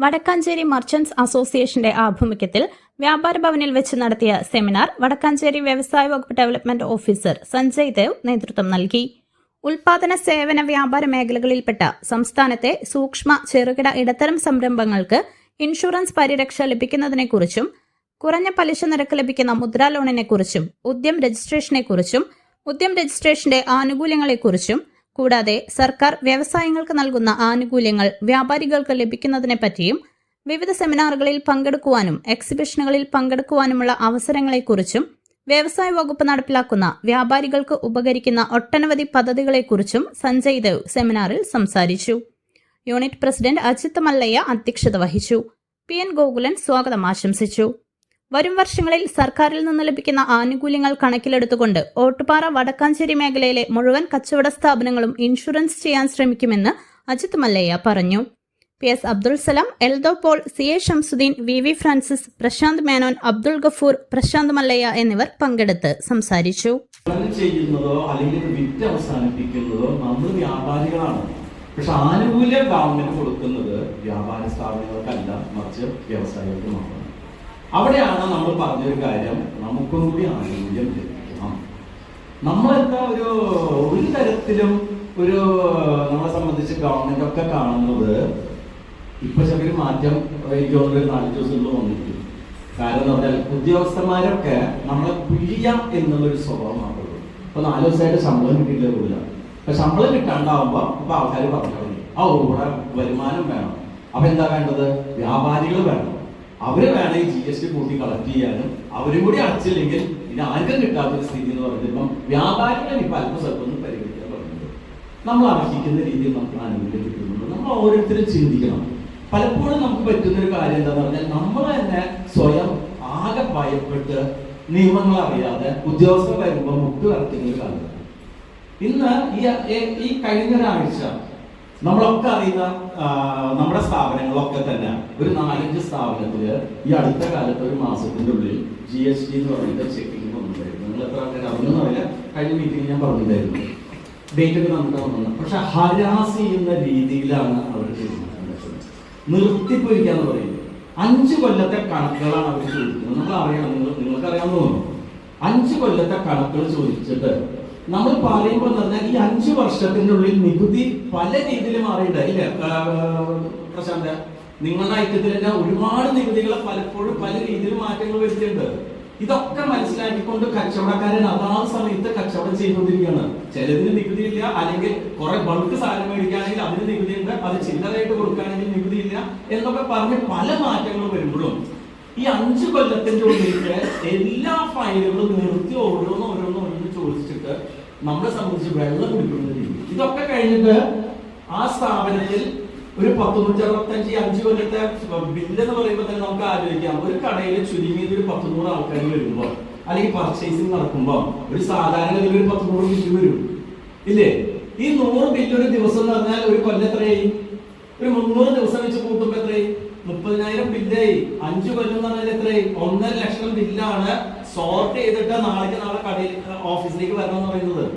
Vadakkanchery merchants അസോസിയേഷന്റെ ആഭിമുഖ്യത്തിൽ വ്യാപാര ഭവനിൽ വെച്ച് നടത്തിയ സെമിനാർ വടക്കാഞ്ചേരി വ്യവസായ വകുപ്പ് ഡെവലപ്മെന്റ് ഓഫീസർ സഞ്ജയ് ദേവ് നേതൃത്വം നൽകി. ഉൽപാദന സേവന വ്യാപാര മേഖലകളിൽപ്പെട്ട സംസ്ഥാനത്തെ സൂക്ഷ്മ ചെറുകിട ഇടത്തരം സംരംഭങ്ങൾക്ക് ഇൻഷുറൻസ് പരിരക്ഷ ലഭിക്കുന്നതിനെക്കുറിച്ചും കുറഞ്ഞ പലിശ നിരക്ക് ലഭിക്കുന്ന മുദ്രാ ലോണിനെക്കുറിച്ചും ഉദ്യം രജിസ്ട്രേഷനെക്കുറിച്ചും ഉദ്യം രജിസ്ട്രേഷന്റെ ആനുകൂല്യങ്ങളെക്കുറിച്ചും കൂടാതെ സർക്കാർ വ്യവസായങ്ങൾക്ക് നൽകുന്ന ആനുകൂല്യങ്ങൾ വ്യാപാരികൾക്ക് ലഭിക്കുന്നതിനെപ്പറ്റിയും വിവിധ സെമിനാറുകളിൽ പങ്കെടുക്കുവാനും എക്സിബിഷനുകളിൽ പങ്കെടുക്കുവാനുമുള്ള അവസരങ്ങളെക്കുറിച്ചും വ്യവസായ വകുപ്പ് നടപ്പിലാക്കുന്ന വ്യാപാരികൾക്ക് ഉപകരിക്കുന്ന ഒട്ടനവധി പദ്ധതികളെക്കുറിച്ചും സഞ്ജയ് ദേവ് സെമിനാറിൽ സംസാരിച്ചു. യൂണിറ്റ് പ്രസിഡന്റ് അജിത് മല്ലയ്യ അധ്യക്ഷത വഹിച്ചു. പി എൻ ഗോകുലൻ സ്വാഗതം ആശംസിച്ചു. വരും വർഷങ്ങളിൽ സർക്കാരിൽ നിന്ന് ലഭിക്കുന്ന ആനുകൂല്യങ്ങൾ കണക്കിലെടുത്തുകൊണ്ട് ഓട്ടുപാറ വടക്കാഞ്ചേരി മേഖലയിലെ മുഴുവൻ കച്ചവട സ്ഥാപനങ്ങളും ഇൻഷുറൻസ് ചെയ്യാൻ ശ്രമിക്കുമെന്ന് അജിത് മല്ലയ്യ പറഞ്ഞു. P S Abdul Salam Eldho Paul C A Shamsudheen V V Francis Prasanth Menon Abdul Gafoor Prasanth Mallayya എന്നിവർ പങ്കെടുത്ത് സംസാരിച്ചു. ചെയ്യുന്നതോ അല്ലെങ്കിൽ വിറ്റ് അവസാനിപ്പിക്കുന്നതോ നമ്മൾ വ്യാപാരികളാണ്. പക്ഷെ ആനുകൂല്യം ഗവൺമെന്റ് കൊടുക്കുന്നത് വ്യാപാര സ്ഥാപനങ്ങൾക്കല്ല മറിച്ച് വ്യവസായികൾക്ക് മാത്രമാണ്. അവിടെയാണ് നമ്മൾ പറഞ്ഞൊരു കാര്യം. നമുക്കും കൂടി ആനുകൂല്യം ലഭിക്കണം. നമ്മളെന്താ ഒരു ഒരു തരത്തിലും ഒരു നമ്മളെ സംബന്ധിച്ച് ഗവൺമെന്റ് ഒക്കെ കാണുന്നത് ഇപ്പൊ ചെറിയൊരു മാറ്റം എനിക്ക് തോന്നുന്നു നാല് ദിവസങ്ങളിൽ വന്നിട്ടു കാരണം എന്ന് പറഞ്ഞാൽ ഉദ്യോഗസ്ഥന്മാരൊക്കെ നമ്മളെ പിഴിയാം എന്നുള്ളൊരു സ്വഭാവമാണുള്ളത്. ഇപ്പൊ നാല് ദിവസമായിട്ട് ശമ്പളം കിട്ടിയില്ല പോലില്ല അപ്പൊ ശമ്പളം കിട്ടാണ്ടാവുമ്പോ ഇപ്പൊ ആൾക്കാർ പറഞ്ഞു തുടങ്ങി. ആ ഇവിടെ വരുമാനം വേണം. അപ്പൊ എന്താ വേണ്ടത്? വ്യാപാരികൾ വേണം. അവർ വേണമെങ്കിൽ ജി എസ് ടി കൂട്ടി കളക്ട് ചെയ്യാനും അവരും കൂടി അടച്ചില്ലെങ്കിൽ ഇനി ആർക്കും കിട്ടാത്തൊരു സ്ഥിതി എന്ന് പറയുന്നത് ഇപ്പം വ്യാപാരികളെ ഇപ്പൊ അല്പസ്വല്പം പരിഗണിക്കാൻ പറയുന്നത് നമ്മൾ അർഹിക്കുന്ന രീതിയിൽ നമുക്ക് ആനുകൂല്യം കിട്ടുന്നുണ്ട്. നമ്മൾ ഓരോരുത്തരും ചിന്തിക്കണം. പലപ്പോഴും നമുക്ക് പറ്റുന്ന ഒരു കാര്യം എന്താന്ന് പറഞ്ഞാൽ നമ്മൾ തന്നെ സ്വയം ആകെ ഭയപ്പെട്ട് നിയമങ്ങൾ അറിയാതെ ഉദ്യോഗസ്ഥർ വരുമ്പോൾ മുട്ട് കറക്കുന്ന ഒരു കാലം ഇന്ന് ഈ കഴിഞ്ഞ ഒരാഴ്ച നമ്മളൊക്കെ അറിയുന്ന നമ്മുടെ സ്ഥാപനങ്ങളൊക്കെ തന്നെ ഒരു നാലഞ്ച് സ്ഥാപനത്തിൽ ഈ അടുത്ത കാലത്ത് ഒരു മാസത്തിന്റെ ഉള്ളിൽ ജി എസ് ടി എന്ന് പറഞ്ഞിട്ട് ചെക്കിംഗ് വന്നിട്ടുണ്ടായിരുന്നു. നിങ്ങൾ എത്ര ആൾക്കാർ അറിഞ്ഞെന്ന് അറിയില്ല. കഴിഞ്ഞ മീറ്റിംഗ് ഞാൻ പറഞ്ഞിട്ടുണ്ടായിരുന്നു. ഡേറ്റ് ഒക്കെ നമുക്ക് പക്ഷെ ഹരാസ് ചെയ്യുന്ന രീതിയിലാണ് അവർ നിർത്തിപ്പോയിരിക്കാന്ന് പറയുന്നത്. അഞ്ച് കൊല്ലത്തെ കണക്കുകളാണ് അവർ ചോദിക്കുന്നത്. നമ്മൾ അറിയാം നിങ്ങൾ നിങ്ങൾക്ക് അറിയാമെന്ന് തോന്നുന്നു. അഞ്ച് കൊല്ലത്തെ കണക്കുകൾ ചോദിച്ചിട്ട് നമ്മൾ പറയുമ്പോൾ പറഞ്ഞാൽ ഈ അഞ്ച് വർഷത്തിനുള്ളിൽ ഉള്ളിൽ നികുതി പല രീതിയിൽ മാറിയിട്ടുണ്ട്. ഇല്ലേ? പ്രശാന്ത നിങ്ങളുടെ ഐക്യത്തിൽ തന്നെ ഒരുപാട് നികുതികളെ പലപ്പോഴും പല രീതിയിൽ മാറ്റങ്ങൾ വരുത്തിയിട്ടുണ്ട്. ഇതൊക്കെ മനസ്സിലാക്കിക്കൊണ്ട് കച്ചവടക്കാരൻ അതാത് സമയത്ത് കച്ചവടം ചെയ്തുകൊണ്ടിരിക്കുകയാണ്. ചിലതിന് നികുതി ഇല്ല അല്ലെങ്കിൽ കുറെ ബൾക്ക് സാധനം മേടിക്കുകയാണെങ്കിൽ അതിന് നികുതി ഉണ്ട് അത് ചില്ലറയായിട്ട് കൊടുക്കുകയാണെങ്കിൽ നികുതി ഇല്ല എന്നൊക്കെ പറഞ്ഞ് പല മാറ്റങ്ങളും വരുമ്പോഴും ഈ അഞ്ചു കൊല്ലത്തിന്റെ ഉള്ളിലേക്ക് എല്ലാ ഫയലുകളും നിർത്തി ഓരോന്ന് ഓരോന്ന് നമ്മളെ സംബന്ധിച്ച് വെള്ളം കുടിക്കുന്ന രീതി. ഇതൊക്കെ കഴിഞ്ഞിട്ട് ആ സ്ഥാപനത്തിൽ ഒരു പത്ത് നൂറ്റി അറുപത്തഞ്ച് അഞ്ച് കൊല്ലത്തെ ബില്ല് എന്ന് പറയുമ്പോൾ തന്നെ നമുക്ക് ആലോചിക്കാം. ഒരു കടയിൽ ചുരുങ്ങിയത് ഒരു പത്ത് നൂറ് ആൾക്കാർ വരുമ്പോൾ അല്ലെങ്കിൽ പർച്ചേസിങ് നടക്കുമ്പോൾ ഒരു സാധാരണ ഇതിൽ ഒരു പത്ത് നൂറ് ബില്ല് വരും. ഇല്ലേ? ഈ നൂറ് ബില്ല് ഒരു ദിവസം എന്ന് പറഞ്ഞാൽ ഒരു കൊല്ലം എത്രയായി? ഒരു മുന്നൂറ് ദിവസം വെച്ച് കൂട്ടുമ്പോൾ എത്രയായി? മുപ്പതിനായിരം ബില്ലായി. അഞ്ചു കൊല്ലം എന്ന് പറഞ്ഞാൽ എത്രയായി? ഒന്നര ലക്ഷം ബില്ലാണ് സോർട്ട് ചെയ്തിട്ട് നാളേക്ക് നാളെ കടയിൽ ഓഫീസിലേക്ക് വരണം എന്ന് പറയുന്നത്.